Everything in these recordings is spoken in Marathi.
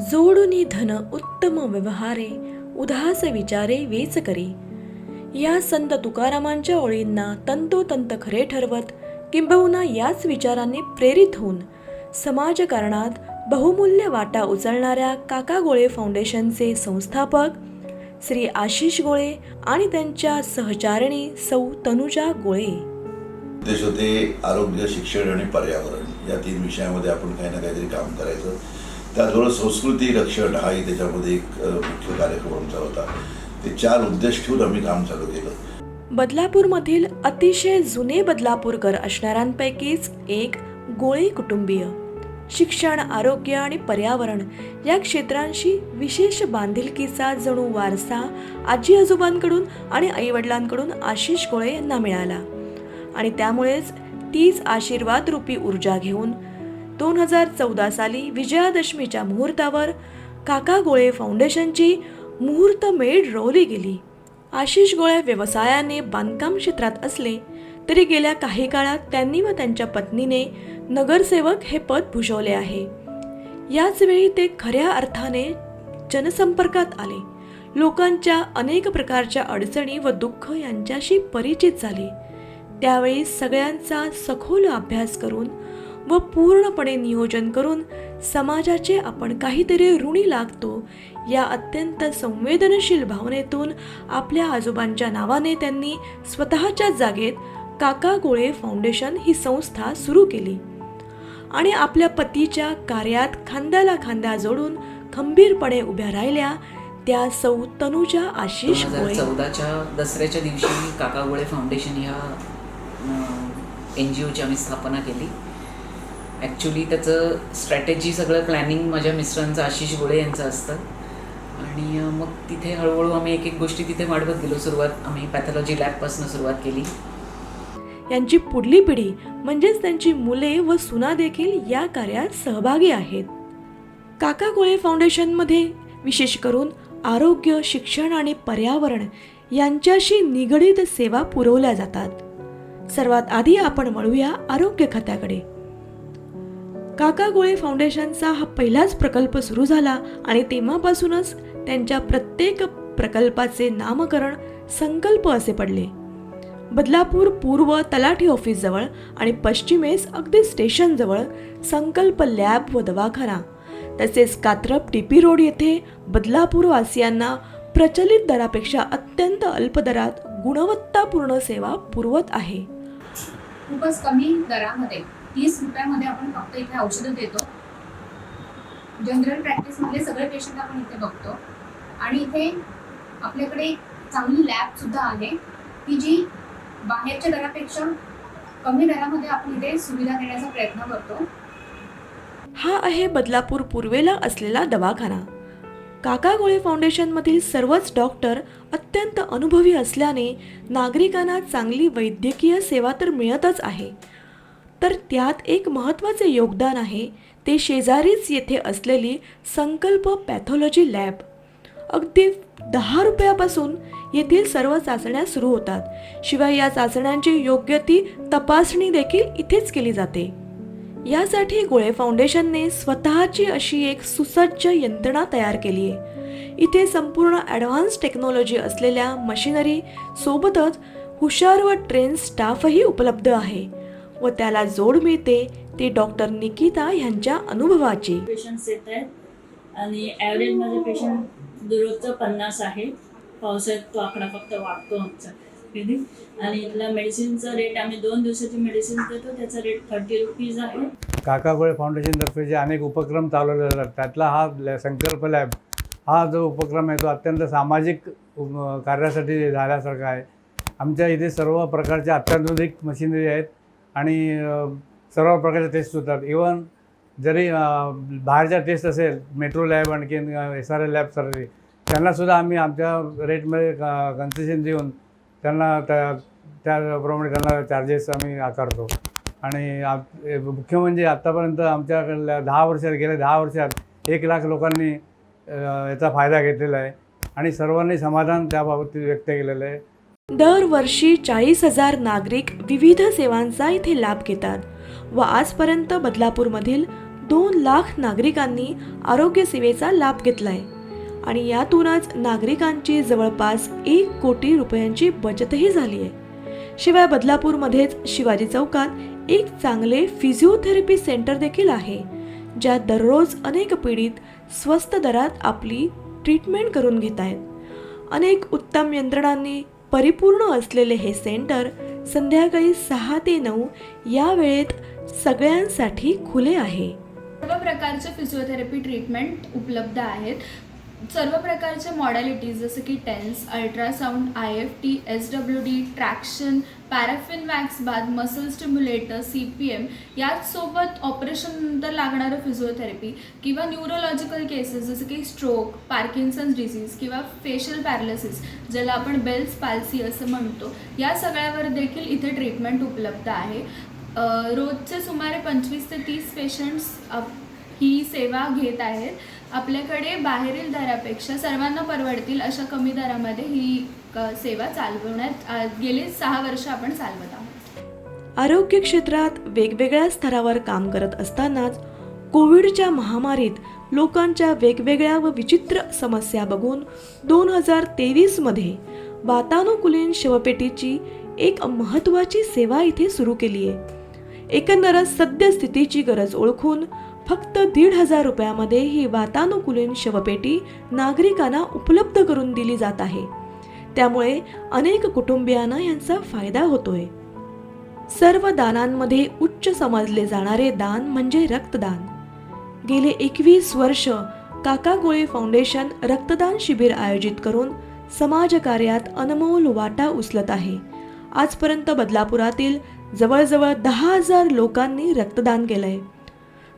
जोडुनी धन उत्तम व्यवहारे उदास विचारे वेच करे. या संत तुकारामांच्या ओळींना तंतोतंत खरे ठरवत किंबहुना याच विचारांनी प्रेरित होऊन समाजकारणात बहुमूल्य वाटा उचलणाऱ्या काका गोळे फाउंडेशनचे संस्थापक श्री आशिष गोळे आणि त्यांच्या सहचारिणी सौ तनुजा गोळे. उद्देश होते आरोग्य शिक्षण आणि पर्यावरण या तीन विषयामध्ये आपण काही ना काहीतरी काम करायचं. त्याचबरोबर संस्कृती रक्षण हाही त्याच्यामध्ये एक मुख्य कार्यक्रम आमचा होता. ते चार उद्देश ठेवून आम्ही काम चालू केलं. बदलापूरमधील अतिशय जुने बदलापूरकर असणाऱ्यांपैकीच एक गोळे कुटुंबीय. शिक्षण आरोग्य आणि पर्यावरण या क्षेत्रांशी विशेष बांधिलकीचा जणू वारसा आजी आजोबांकडून आणि आईवडिलांकडून आशिष गोळे यांना मिळाला. आणि त्यामुळेच तीच आशीर्वाद रूपी ऊर्जा घेऊन दोन हजार चौदा साली विजयादशमीच्या मुहूर्तावर काका गोळे फाउंडेशनची मुहूर्तमेढ रोवली गेली. आशिष गोळे व्यवसायाने बांधकाम क्षेत्रात असले तरी गेल्या काही काळात त्यांनी व त्यांच्या पत्नीने नगरसेवक हे पद भूषवले आहे. याच वेळी ते खऱ्या अर्थाने जनसंपर्कात आले. लोकांच्या अनेक प्रकारच्या अडचणी व दुःख यांच्याशी परिचित झाले. त्यावेळी सगळ्यांचा सखोल अभ्यास करून व पूर्णपणे नियोजन करून समाजाचे आपण काहीतरी ऋणी लागतो या अत्यंत संवेदनशील भावनेतून आपल्या आजोबांच्या नावाने त्यांनी स्वतःच्या जागेत काका गोळे फाउंडेशन ही संस्था सुरू केली. आणि आपल्या पतीच्या कार्यात खांद्याला खांदा जोडून खंबीरपणे उभ्या राहिल्या त्या सौ तनुजा आशिष चौदाच्या दसऱ्याच्या दिवशी काका गोळे फाउंडेशन ह्या एन जी ओची आम्ही स्थापना केली. ॲक्च्युली त्याचं स्ट्रॅटेजी सगळं प्लॅनिंग माझ्या मिस्टरांचं आशिष गोळे यांचं असतं. आणि मग तिथे हळूहळू आम्ही एक एक गोष्टी तिथे वाढवत गेलो. सुरुवात आम्ही पॅथॉलॉजी लॅबपासून सुरुवात केली. यांची पुढली पिढी म्हणजेच त्यांची मुले व सुना देखील या कार्यात सहभागी आहेत. काका गोळे फाउंडेशनमध्ये विशेष करून आरोग्य शिक्षण आणि पर्यावरण यांच्याशी निगडीत सेवा पुरवल्या जातात. सर्वात आधी आपण वळूया आरोग्य खात्याकडे. काका गोळे फाउंडेशनचा हा पहिलाच प्रकल्प सुरू झाला आणि तेव्हापासूनच त्यांच्या प्रत्येक प्रकल्पाचे नामकरण संकल्प असे पडले. बदलापूर पूर्व तलाठी ऑफिसजवळ आणि पश्चिमेस अगदी स्टेशनजवळ संकल्प लॅब व दवाखाना. तसेच कात्रप टीपी रोड येथे बदलापूर वासियांना प्रचलित दरापेक्षा अत्यंत अल्प दरात गुणवत्तापूर्ण सेवा पुरवत आहे. खूपच कमी दरामध्ये. तीस रुपयामध्ये आपण फक्त इथे औषधं देतो. जनरल प्रॅक्टिसमधले सगळे पेशंट आपण इथे बघतो. आणि इथे आपल्याकडे चांगली लॅबसुद्धा आहे की जी बाहेरच्या दरापेक्षा कमी दरामध्ये आपण इथे सुविधा देण्याचा प्रयत्न करतो. हा आहे बदलापूर पूर्वेला असलेला दवाखाना. काका गोळे फाउंडेशनमधील सर्वच डॉक्टर अत्यंत अनुभवी असल्याने नागरिकांना चांगली वैद्यकीय सेवा तर मिळतच आहे. तर त्यात एक महत्त्वाचे योगदान आहे. ते शेजारीच येथे असलेली संकल्प पॅथॉलॉजी लॅब. अगदी दहा रुपयापासून येथील सर्व चाचण्या सुरू होतात. शिवाय या चाचण्यांची योग्य ती तपासणी देखील इथेच केली जाते. यासाठी गोळे फाउंडेशनने स्वतःची अशी एक सुसज्ज यंत्रणा तयार केली आहे. इथे संपूर्ण ॲडव्हान्स टेक्नॉलॉजी असलेल्या मशिनरी सोबतच हुशार व ट्रेन स्टाफही उपलब्ध आहे. व त्याला जोड मिळते ती डॉक्टर निकिता यांच्या अनुभवाची. पेशंट्स येत आहेत. आणि ॲव्हरेजमध्ये पेशंट दररोजचं पन्नास आहे. पावसाळ्यात तो आकडा फक्त वाढतो आमचा. आणि इथला मेडिसिनचा रेट आम्ही दोन दिवसाची मेडिसिन देतो त्याचा रेट थर्टी रुपीज आहे. काकागोळे फाउंडेशनतर्फे जे अनेक उपक्रम चालवले जातात त्यातला हा संकल्प लॅब हा जो उपक्रम आहे तो अत्यंत सामाजिक कार्यासाठी झाल्यासारखा आहे. आमच्या इथे सर्व प्रकारच्या अत्याधुनिक मशिनरी आहेत. आणि सर्व प्रकारच्या टेस्ट होतात इवन जरी बाहेरच्या टेस्ट असेल मेट्रो लॅब आणखीन एस आर एल लॅब सर्व त्यांनासुद्धा आम्ही आमच्या रेटमध्ये कन्सेशन देऊन त्यांना त्या त्याप्रमाणे त्यांना चार्जेस आम्ही आकारतो. आणि मुख्य म्हणजे आत्तापर्यंत आमच्याकडल्या दहा वर्षात गेल्या दहा वर्षात एक लाख लोकांनी याचा फायदा घेतलेला आहे. आणि सर्वांनी समाधान त्याबाबत व्यक्त केलेलं आहे. दरवर्षी चाळीस हजार नागरिक विविध सेवांचा इथे लाभ घेतात व आजपर्यंत बदलापूरमधील दोन लाख नागरिकांनी आरोग्य सेवेचा लाभ घेतलाय. आणि यातूनच नागरिकांची जवळपास एक कोटी रुपयांची बचतही झाली आहे. शिवाय बदलापूरमध्येच शिवाजी चौकात एक चांगले फिजिओथेरपी सेंटर देखील आहे ज्यात दररोज अनेक पीडित स्वस्त दरात आपली ट्रीटमेंट करून घेत आहेत अनेक उत्तम यंत्रणांनी परिपूर्ण असलेले हे सेंटर संध्याकाळी सहा ते नऊ या वेळेत सगळ्यांसाठी खुले आहे. सर्व प्रकारचे फिजिओथेरपी ट्रीटमेंट उपलब्ध आहेत. सर्व प्रकारचे मॉडॅलिटीज जसं की TENS ultrasound I F T S W D traction paraffin wax bath muscle stimulator C P M याचसोबत ऑपरेशननंतर लागणारं फिजिओथेरपी किंवा न्यूरोलॉजिकल केसेस जसं की स्ट्रोक पार्किन्सन्स डिझीज किंवा फेशियल पॅरालिसिस ज्याला आपण बेल्स पाल्सी असं म्हणतो. या सगळ्यावर देखील इथे ट्रीटमेंट उपलब्ध आहे. रोजचे सुमारे पंचवीस ते तीस पेशंट्स ही सेवा घेत आहेत. आपल्याकडे बाहेरील दरापेक्षा सर्वांना परवडतील अशा कमी दरामध्ये ही सेवा चालवण्यात गेली सहा वर्ष आपण चालवत आहोत. आरोग्य क्षेत्रात वेगवेगळ्या स्तरावर काम करत असतानाच कोविडच्या महामारीत लोकांच्या वेगवेगळ्या व विचित्र समस्या बघून दोन हजार तेवीसमध्ये वातानुकुलीन शवपेटीची एक महत्त्वाची सेवा इथे सुरू केली आहे एकंदरच सद्यस्थितीची गरज ओळखून फक्त दीड हजार रुपयामध्ये ही वातानुकूलन शवपेटी नागरिकांना उपलब्ध करून दिली जात आहे. त्यामुळे अनेक कुटुंबियांना यांचा फायदा होतोय. सर्व दानांमध्ये उच्च समजले जाणारे दान म्हणजे रक्तदान. गेले एकवीस वर्ष काका गोळे फाउंडेशन रक्तदान शिबिर आयोजित करून समाजकार्यात अनमोल वाटा उचलत आहे. आजपर्यंत बदलापुरातील जवळजवळ दहा हजार लोकांनी रक्तदान केलंय.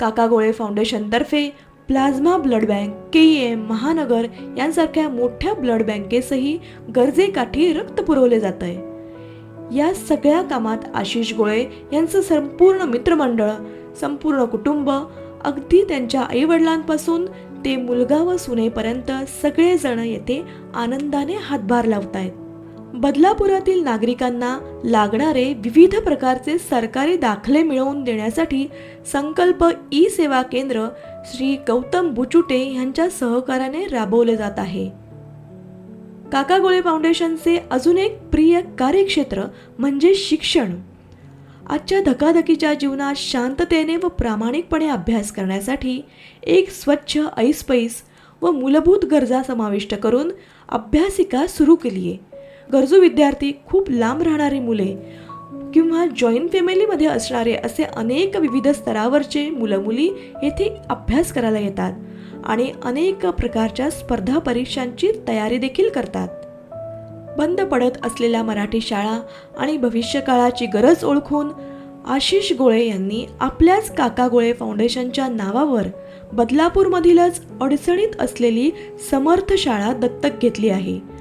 Kaka Gole फाउंडेशनतर्फे plasma blood bank K M महानगर यांसारख्या मोठ्या ब्लड बँकेसही गरजेकाठी रक्त पुरवले जात आहे या सगळ्या कामात आशिष गोळे यांचं संपूर्ण मित्रमंडळ संपूर्ण कुटुंब अगदी त्यांच्या आईवडिलांपासून ते मुलगा व सुनेपर्यंत सगळेजण येथे आनंदाने हातभार लावत आहेत बदलापुरातील नागरिकांना लागणारे विविध प्रकारचे सरकारी दाखले मिळवून देण्यासाठी संकल्प ई सेवा केंद्र श्री गौतम बुचुटे यांच्या सहकार्याने राबवले जात आहे. काका गोळे फाउंडेशनचे अजून एक प्रिय कार्यक्षेत्र म्हणजे शिक्षण. आजच्या धकाधकीच्या जीवनात शांततेने व प्रामाणिकपणे अभ्यास करण्यासाठी एक स्वच्छ ऐसपैस व मूलभूत गरजा समाविष्ट करून अभ्यासिका सुरू केली आहे गरजू विद्यार्थी खूप लांब राहणारी मुले किंवा जॉईंट फॅमिलीमध्ये असणारे असे अनेक विविध स्तरावरचे मुलं मुली येथे अभ्यास करायला येतात आणि अनेक प्रकारच्या स्पर्धा परीक्षांची तयारी देखील करतात. बंद पडत असलेल्या मराठी शाळा आणि भविष्यकाळाची गरज ओळखून आशिष गोळे यांनी आपल्याच काका गोळे फाउंडेशनच्या नावावर बदलापूरमधीलच अडचणीत असलेली समर्थ शाळा दत्तक घेतली आहे.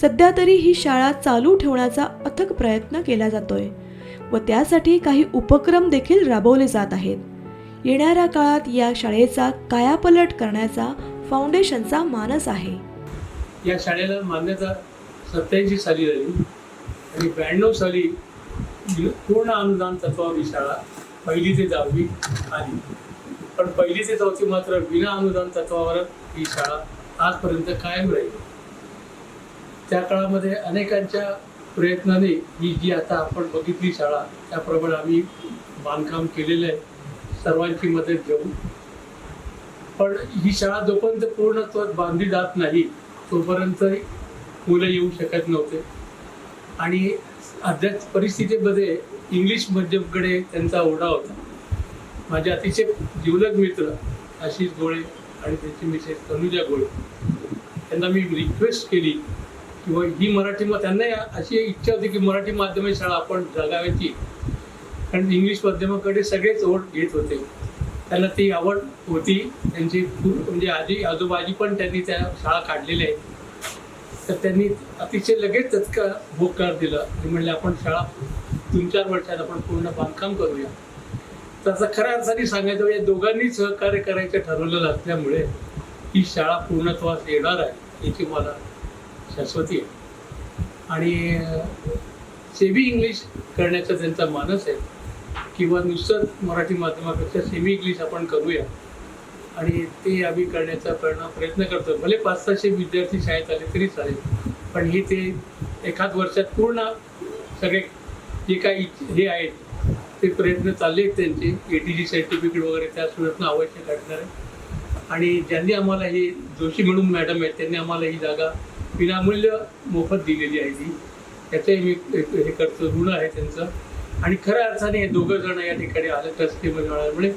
सध्या तरी ही शाळा चालू ठेवण्याचा अथक प्रयत्न केला जातोय व त्यासाठी काही उपक्रम देखील राबवले जात आहेत. येणाऱ्या काळात या शाळेचा कायापलट करण्याचा फाउंडेशनचा मानस आहे. या शाळेला मान्यता सत्याऐंशी साली झाली आणि ब्याण्णव साली पूर्ण अनुदान तत्वावर ही शाळा पहिली ते दहावी आली. पण पहिली ते चौथी मात्र विना अनुदान तत्वावर ही शाळा आजपर्यंत कायम राहील. त्या काळामध्ये अनेकांच्या प्रयत्नाने ही जी आता आपण बघितली शाळा त्याप्रमाणे आम्ही बांधकाम केलेलं आहे सर्वांची मदत घेऊन. पण ही शाळा जोपर्यंत पूर्णत्वात बांधली जात नाही तोपर्यंत मुलं येऊ शकत नव्हते. आणि अद्याप परिस्थितीमध्ये इंग्लिश माध्यमकडे त्यांचा ओढा होता. माझे अतिशय जिवलग मित्र आशिष गोळे आणि त्यांची मिसेस तनुजा गोळे त्यांना मी रिक्वेस्ट केली किंवा ही मराठी मा त्यांना अशी इच्छा होती की मराठी माध्यमिक शाळा आपण जगाव्याची कारण इंग्लिश माध्यमाकडे सगळेच ओढ घेत होते. त्यांना ती आवड होती. त्यांची खूप म्हणजे आजी आजोबाजी पण त्यांनी त्या शाळा काढलेल्या आहेत तर त्यांनी अतिशय लगेच तत्काळ होकार दिला. ते म्हणले आपण शाळा तीन चार वर्षात आपण पूर्ण बांधकाम करूया. त्याचा खऱ्या अर्थाने सांगायचं या दोघांनी सहकार्य करायचं ठरवलेलं असल्यामुळे ही शाळा पूर्णत्वास येणार आहे याची मला शाश्वती आहे. आणि सेमी इंग्लिश करण्याचा त्यांचा मानस आहे. किंवा नुसतं मराठी माध्यमापेक्षा सेमी इंग्लिश आपण करूया. आणि ते आम्ही करण्याचा प्रयत्न प्रयत्न करतो भले पाच सहाशे विद्यार्थी शाळेत आले तरी चालेल. पण हे ते एखाद वर्षात पूर्ण सगळे जे काही हे आहेत ते प्रयत्न चालले आहेत त्यांचे. ए टी जी सर्टिफिकेट वगैरे त्या सुद्धा आवश्यक असणार आहे. आणि ज्यांनी आम्हाला हे जोशी म्हणून मॅडम आहेत त्यांनी आम्हाला ही जागा विनामूल्य मोफत दिलेली आहे ती. त्याचंही मी हे करतो ऋण आहे त्यांचं. आणि खऱ्या अर्थाने हे दोघं जण या ठिकाणी आले ट्रस्टीमध्ये मिळाल्यामुळे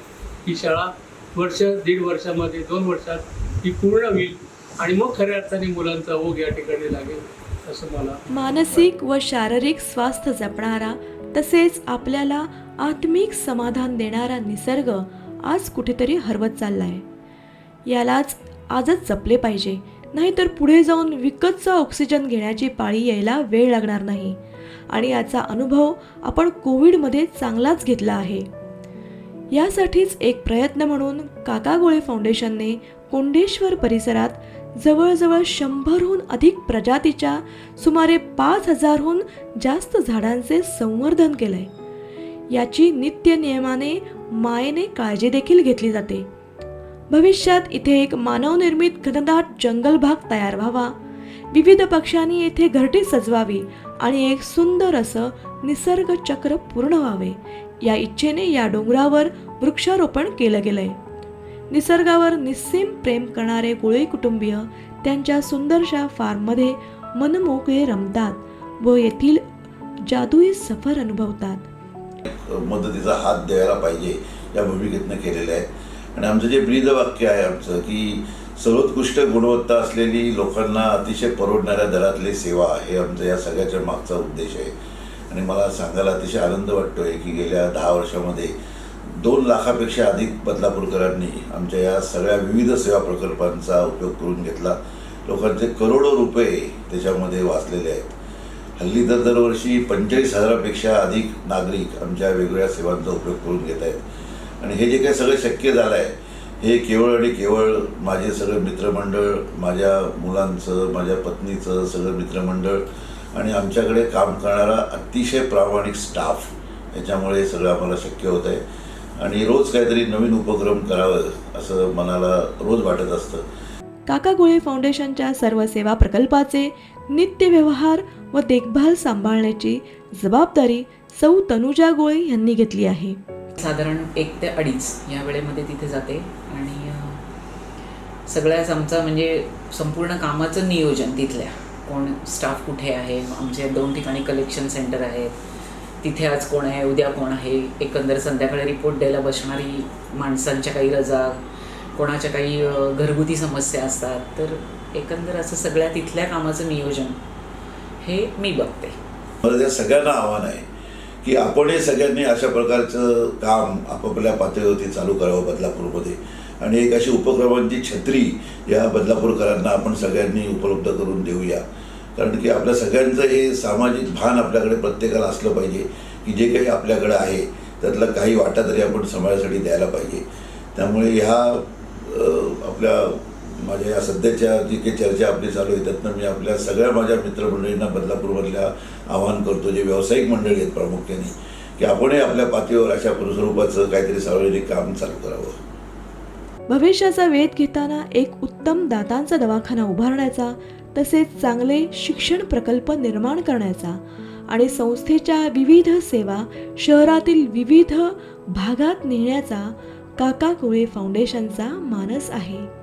ही शाळा वर्ष दीड वर्षामध्ये दोन वर्षात ही पूर्ण होईल. आणि मग खऱ्या अर्थाने मुलांचा ओघ या ठिकाणी लागेल असं मला मानसिक व शारीरिक स्वास्थ्य जपणारा तसेच आपल्याला आत्मिक समाधान देणारा निसर्ग आज कुठेतरी हरवत चाललाय. यालाच आजच जपले पाहिजे. नाहीतर पुढे जाऊन विकतचा ऑक्सिजन घेण्याची पाळी यायला वेळ लागणार नाही. आणि याचा अनुभव आपण कोविडमध्ये चांगलाच घेतला आहे. यासाठीच एक प्रयत्न म्हणून काका गोळे फाउंडेशनने कोंडेश्वर परिसरात जवळजवळ शंभरहून अधिक प्रजातीच्या सुमारे पाच हजारहून जास्त झाडांचे संवर्धन केलंय. याची नित्य नियमाने मायेने काळजी देखील घेतली जाते. भविष्यात इथे एक मानवनिर्मित घनदाट जंगल भाग तयार व्हावा. विविध पक्ष्यांनी येथे घरटी सजवावी आणि एक सुंदर असं निसर्ग चक्र पूर्ण व्हावे. या इच्छेने या डोंगरावर वृक्षारोपण केलं गेलंय. निसर्गावर निस्सीम प्रेम करणारे गोळे कुटुंबीय त्यांच्या सुंदरशा फार्ममध्ये मनमोकळे रमतात व येथील जादुई सफर अनुभवतात. मदतीचा हात द्यायला पाहिजे या भूमिकेतनं केलेलं आहे आणि आमचं जे ब्रीदवाक्य आहे आमचं की सर्वोत्कृष्ट गुणवत्ता असलेली लोकांना अतिशय परवडणाऱ्या दरातली सेवा हे आमचं या सगळ्याच्या मागचा उद्देश आहे. आणि मला सांगायला अतिशय आनंद वाटतो आहे की गेल्या दहा वर्षामध्ये दोन लाखापेक्षा अधिक बदलापूरकरांनी आमच्या या सगळ्या विविध सेवा प्रकल्पांचा उपयोग करून घेतला. लोकांचे करोडो रुपये त्याच्यामध्ये वाचलेले आहेत. हल्ली तर दरवर्षी पंचेचाळीस हजारापेक्षा अधिक नागरिक आमच्या वेगवेगळ्या सेवांचा उपयोग करून घेत आहेत. आणि हे जे काही सगळं शक्य झालं आहे हे केवळ आणि केवळ माझे सगळं मित्रमंडळ माझ्या मुलांचं माझ्या पत्नीचं सगळं मित्रमंडळ आणि आमच्याकडे काम करणारा अतिशय प्रामाणिक स्टाफ याच्यामुळे हे सगळं आम्हाला शक्य होत आहे आणि रोज काहीतरी नवीन उपक्रम करावं असं मनाला रोज वाटत असतं. काका गुळे फाउंडेशनच्या सर्व सेवा प्रकल्पाचे नित्य व्यवहार व देखभाल सांभाळण्याची जबाबदारी सौ तनुजा गोळे यांनी घेतली आहे. साधारण एक ते अडीच या वेळेमध्ये तिथे जाते. आणि सगळ्याच आमचा म्हणजे संपूर्ण कामाचं नियोजन तिथल्या. कोण स्टाफ कुठे आहे? आमचे दोन ठिकाणी कलेक्शन सेंटर आहेत. तिथे आज कोण आहे? उद्या कोण आहे? एकंदर संध्याकाळी रिपोर्ट द्यायला बसणारी माणसांच्या काही रजा कोणाच्या काही घरगुती समस्या असतात. तर एकंदर असं सगळ्या तिथल्या कामाचं नियोजन हे मी बघते. मला त्या सगळ्यांना आव्हान आहे. की आपणही सगळ्यांनी अशा प्रकारचं काम आपापल्या पातळीवरती चालू करावं बदलापूरमध्ये. आणि एक अशी उपक्रमांची छत्री या बदलापूरकरांना आपण सगळ्यांनी उपलब्ध करून देऊया. कारण की आपल्या सगळ्यांचं हे सामाजिक भान आपल्याकडे प्रत्येकाला असलं पाहिजे की जे काही आपल्याकडे आहे त्यातलं काही वाटा तरी आपण समाजासाठी द्यायला पाहिजे. त्यामुळे ह्या आपल्या माझ्या या सध्याच्या जी काही चर्चा आपली चालू आहे त्यातनं मी आपल्या सगळ्या माझ्या मित्रमंडळींना बदलापूरमधल्या आवाहन करतो जे व्यावसायिक मंडळी आहेत प्रामुख्याने की आपणही आपल्या पातळीवर अशा स्वरूपाचं काहीतरी सार्वजनिक काम चालू करावं. भविष्याचा वेध घेताना एक उत्तम दातांचा दवाखाना उभारण्याचा तसेच चांगले शिक्षण प्रकल्प निर्माण करण्याचा आणि संस्थेच्या विविध सेवा शहरातील विविध भागात नेण्याचा काका कोळे फाउंडेशनचा मानस आहे.